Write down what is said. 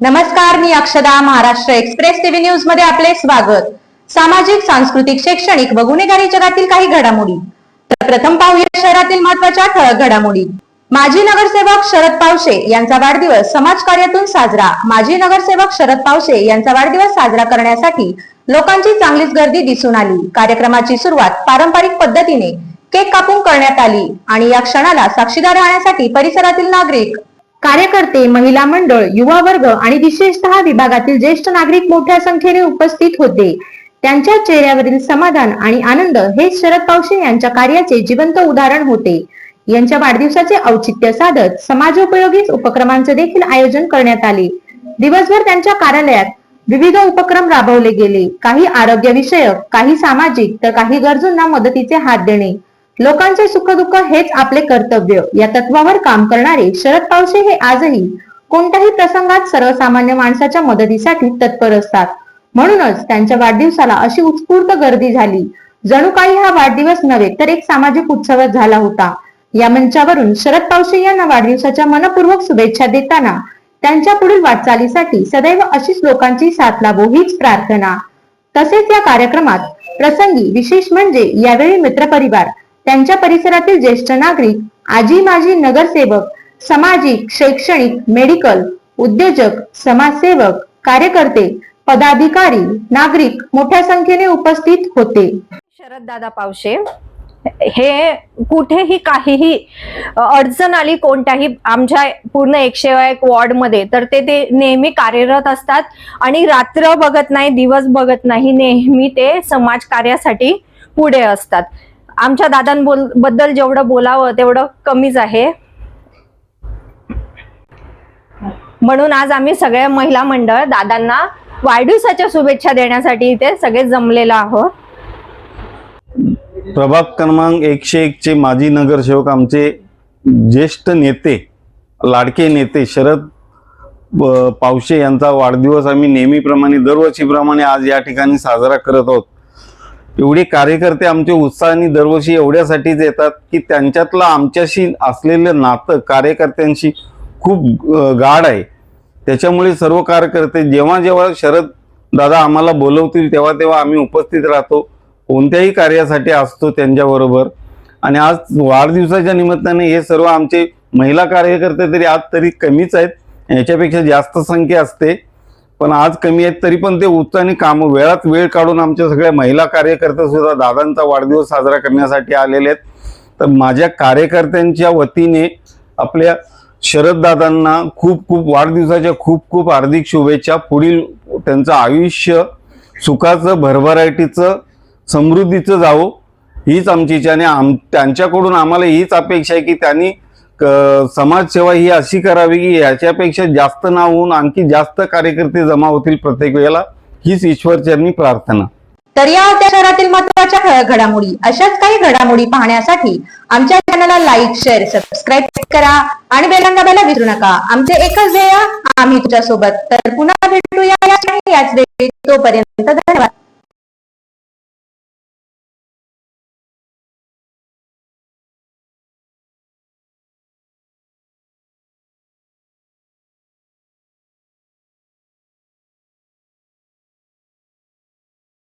नमस्कार मी अक्षदा Maharashtra express TV न्यूजमध्ये आपले स्वागत. सामाजिक सांस्कृतिक शैक्षणिक व गुन्हेगारी जगातील काही घडामोडी. तर प्रथम पाहूया शहरातील महत्त्वाच्या ठळक घडामोडी. माजी नगरसेवक शरद पावशे यांचा वाढदिवस समाज कार्यातून साजरा. माजी नगरसेवक शरद पावशे यांचा वाढदिवस साजरा करण्यासाठी लोकांची चांगलीच गर्दी दिसून आली. कार्यक्रमाची सुरुवात पारंपरिक पद्धतीने केक कापून करण्यात आली आणि या क्षणाला साक्षीदार राहण्यासाठी परिसरातील नागरिक कार्यकर्ते महिला मंडळ युवा वर्ग आणि विशेषतः विभागातील ज्येष्ठ नागरिक मोठ्या संख्येने उपस्थित होते. त्यांच्या चेहऱ्यावरील समाधान आणि आनंद हे शरद पावशे यांच्या कार्याचे जिवंत उदाहरण होते. यांच्या वाढदिवसाचे औचित्य साधत समाजोपयोगी उपक्रमांचे देखील आयोजन करण्यात आले. दिवसभर त्यांच्या कार्यालयात विविध उपक्रम राबवले गेले. काही आरोग्य विषयक काही सामाजिक तर काही गरजूंना मदतीचे हात देणे. लोकांचे सुखदुःख हेच आपले कर्तव्य. या तत्वावर काम करणारे शरद पावसे हे आजही कोणत्याही प्रसंगात सर्वसामान्य माणसाच्या मदतीसाठी तत्पर असतात. म्हणूनच त्यांच्या वाढदिवसाला अशी उत्स्फूर्त गर्दी झाली. जणू काही हा वाढदिवस नव्हे तर एक सामाजिक उत्सवच झाला होता. या मंचावरून शरद पावसे यांना वाढदिवसाच्या मनपूर्वक शुभेच्छा देताना त्यांच्या पुढील वाटचालीसाठी सदैव अशीच लोकांची साथ लाभो हीच प्रार्थना. तसेच या कार्यक्रमात प्रसंगी विशेष म्हणजे यावेळी मित्रपरिवार त्यांच्या परिसरातील ज्येष्ठ नागरिक आजी माजी नगरसेवक सामाजिक शैक्षणिक मेडिकल उद्योजक समाजसेवक कार्यकर्ते पदाधिकारी नागरिक मोठ्या संख्येने उपस्थित होते. शरद दादा पावशे हे कुठेही काहीही अडचण आली कोणत्याही आमच्या पूर्ण एकशे एक वॉर्डमध्ये तर ते ते नेहमी कार्यरत असतात आणि रात्र बघत नाही दिवस बघत नाही नेहमी ते समाज कार्यासाठी पुढे असतात. आमच्या दादांबद्दल जेवढं बोलावं तेवढं कमीच आहे. म्हणून आज आम्ही सगळ्या महिला मंडळ दादांना वाढदिवसाच्या शुभेच्छा देण्यासाठी इथे सगळे जमलेलो आहोत. प्रभाग क्रमांक एकशे एकचे माजी नगरसेवक आमचे ज्येष्ठ नेते लाडके नेते शरद पावशे यांचा वाढदिवस आम्ही नेहमीप्रमाणे दरवर्षीप्रमाणे आज या ठिकाणी साजरा करत आहोत. एवढे कार्यकर्ते आमचे उत्साहाने दरवर्षी एवढ्यासाठीच येतात की त्यांच्यातलं आमच्याशी असलेलं नातं कार्यकर्त्यांशी खूप गाढ आहे. त्याच्यामुळे सर्व कार्यकर्ते जेव्हा जेव्हा शरद दादा आम्हाला बोलवतील तेव्हा तेव्हा आम्ही उपस्थित राहतो. कोणत्याही कार्यासाठी असतो त्यांच्याबरोबर. आणि आज वाढदिवसाच्या निमित्ताने हे सर्व आमचे महिला कार्यकर्ते तरी आज तरी कमीच आहेत. याच्यापेक्षा जास्त संख्या असते. पण आज कमी आहेत तरी पण ते उत्साहाने काम वेळात वेळ काढून आमच्या सगळ्या महिला कार्यकर्ते सुद्धा दादांचा वाढदिवस साजरा करण्यासाठी आलेले आहेत. तर माझ्या कार्यकर्त्यांच्या वतीने आपल्या शरद दादांना खूप खूप वाढदिवसाच्या खूप खूप हार्दिक शुभेच्छा. पुढील त्यांचं आयुष्य सुखाचं भरभराटीचं समृद्धीचं जावो. हीच आमची इच्छा आणि आम त्यांच्याकडून आम्हाला हीच अपेक्षा आहे की त्यांनी समाजसेवा ही अशी करावी की याच्यापेक्षा जास्त नाव होऊन आणखी जास्त कार्यकर्ते जमा होतील प्रत्येक वेळेला हीच ईश्वरचरणी प्रार्थना. तर या होत्या शहरातील महत्त्वाच्या घडामोडी अशाच काही घडामोडी पाहण्यासाठी आमच्या चॅनलला लाईक शेअर सबस्क्राईब करा आणि बेल विसरू नका. आमचे एकच ध्येय आम्ही तुझ्या सोबत तर पुन्हा भेटूया याच वेळी. तोपर्यंत धन्यवाद.